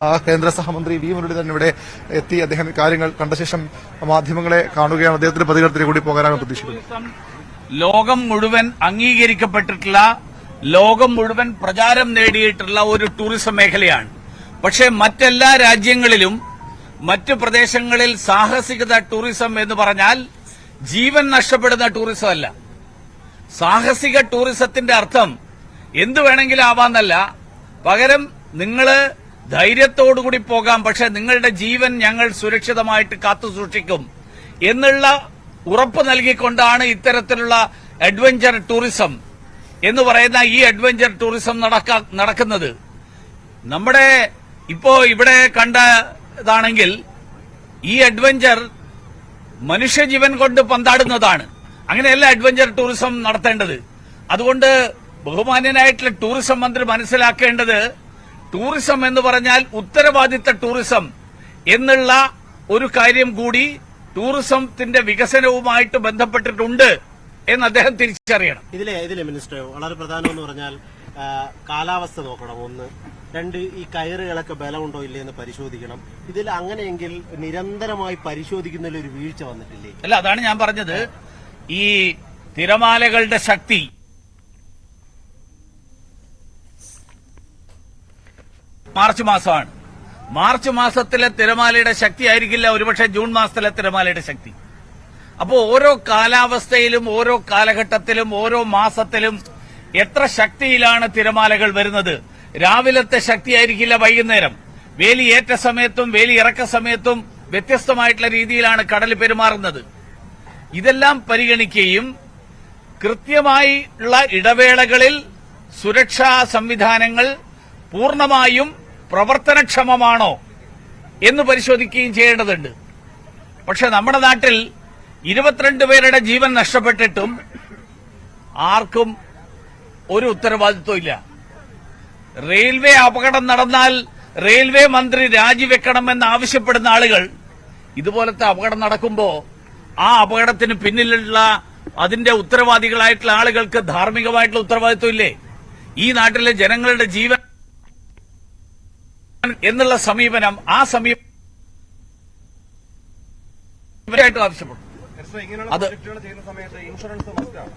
ആ കേന്ദ്ര സഹമന്ത്രി വി മുരളീധരൻ ഇവിടെ എത്തി അദ്ദേഹം കാര്യങ്ങൾ കണ്ട ശേഷം മാധ്യമങ്ങളെ കാണുകയാണ്. അദ്ദേഹത്തിന്റെ പ്രതികരണത്തിന് കൂടി പോകാനാണ് പ്രതീക്ഷിക്കുന്നത് ലോകം മുഴുവൻ അംഗീകരിക്കപ്പെട്ടിട്ടുള്ള ലോകം മുഴുവൻ പ്രചാരം നേടിയിട്ടുള്ള ഒരു ടൂറിസം മേഖലയാണ്. പക്ഷേ മറ്റെല്ലാ രാജ്യങ്ങളിലും മറ്റു പ്രദേശങ്ങളിൽ സാഹസികത ടൂറിസം എന്ന് പറഞ്ഞാൽ ജീവൻ നഷ്ടപ്പെടുന്ന ടൂറിസം അല്ല. സാഹസിക ടൂറിസത്തിന്റെ അർത്ഥം എന്തു വേണമെങ്കിലും ആവാന്നല്ല. പകരം നിങ്ങൾ ധൈര്യത്തോടുകൂടി പോകാം. പക്ഷെ നിങ്ങളുടെ ജീവൻ ഞങ്ങൾ സുരക്ഷിതമായിട്ട് കാത്തു സൂക്ഷിക്കും. എന്നുള്ള ഉറപ്പ് നൽകിക്കൊണ്ടാണ് ഇത്തരത്തിലുള്ള അഡ്വഞ്ചർ ടൂറിസം എന്ന് പറയുന്ന ഈ അഡ്വഞ്ചർ ടൂറിസം നടക്ക- നടക്കുന്നത്. നമ്മുടെ ഇപ്പോ ഇവിടെ കണ്ടതാണെങ്കിൽ ഈ അഡ്വഞ്ചർ മനുഷ്യജീവൻ കൊണ്ട് പന്താടുന്നതാണ്. അങ്ങനെയല്ല അഡ്വഞ്ചർ ടൂറിസം നടത്തേണ്ടത്. അതുകൊണ്ട് ബഹുമാന്യനായിട്ടുള്ള ടൂറിസം മന്ത്രി മനസ്സിലാക്കേണ്ടത് ടൂറിസം എന്ന് പറഞ്ഞാൽ ഉത്തരവാദിത്ത ടൂറിസം എന്നുള്ള ഒരു കാര്യം കൂടി ടൂറിസത്തിന്റെ വികസനവുമായിട്ട് ബന്ധപ്പെട്ടിട്ടുണ്ട് എന്ന് അദ്ദേഹം തിരിച്ചറിയണം. ഇതിലെ ഇതിലെ മിനിസ്റ്റർ വളരെ പ്രധാനമെന്ന് പറഞ്ഞാൽ കാലാവസ്ഥ നോക്കണം ഒന്ന്. രണ്ട് ഈ കയറുകളൊക്കെ ബലമുണ്ടോ ഇല്ലേ എന്ന് പരിശോധിക്കണം. ഇതിൽ അങ്ങനെയെങ്കിൽ നിരന്തരമായി പരിശോധിക്കുന്നതിൽ ഒരു വീഴ്ച വന്നിട്ടില്ലേ? അല്ല അതാണ് ഞാൻ പറഞ്ഞത്. ഈ തിരമാലകളുടെ ശക്തി മാർച്ച് മാസമാണ്. മാർച്ച് മാസത്തിലെ തിരമാലയുടെ ശക്തി ആയിരിക്കില്ല ഒരുപക്ഷെ ജൂൺ മാസത്തിലെ തിരമാലയുടെ ശക്തി. അപ്പോൾ ഓരോ കാലാവസ്ഥയിലും ഓരോ കാലഘട്ടത്തിലും ഓരോ മാസത്തിലും എത്ര ശക്തിയിലാണ് തിരമാലകൾ വരുന്നത്? രാവിലത്തെ ശക്തിയായിരിക്കില്ല വൈകുന്നേരം. വേലി ഏറ്റ സമയത്തും വേലി ഇറക്ക സമയത്തും വ്യത്യസ്തമായിട്ടുള്ള രീതിയിലാണ് കടൽ പെരുമാറുന്നത്. ഇതെല്ലാം പരിഗണിക്കുകയും കൃത്യമായുള്ള ഇടവേളകളിൽ സുരക്ഷാ സംവിധാനങ്ങൾ പൂർണമായും പ്രവർത്തനക്ഷമമാണോ എന്ന് പരിശോധിക്കുകയും ചെയ്യേണ്ടതുണ്ട്. പക്ഷെ നമ്മുടെ നാട്ടിൽ ഇരുപത്തിരണ്ട് പേരുടെ ജീവൻ നഷ്ടപ്പെട്ടിട്ടും ആർക്കും ഒരു ഉത്തരവാദിത്വം ഇല്ല റെയിൽവേ അപകടം നടന്നാൽ റെയിൽവേ മന്ത്രി രാജിവെക്കണമെന്ന് ആവശ്യപ്പെടുന്ന ആളുകൾ ഇതുപോലത്തെ അപകടം നടക്കുമ്പോൾ ആ അപകടത്തിന് പിന്നിലുള്ള അതിന്റെ ഉത്തരവാദികളായിട്ടുള്ള ആളുകൾക്ക് ധാർമ്മികമായിട്ടുള്ള ഉത്തരവാദിത്വം ഇല്ലേ ഈ നാട്ടിലെ ജനങ്ങളുടെ ജീവൻ എന്നുള്ള സമീപനം ആ സമീപനം ആവശ്യപ്പെടും. ഇങ്ങനെയുള്ള അത് ചെയ്യുന്ന സമയത്ത് ഇൻഷുറൻസ് മസ്റ്റാണ്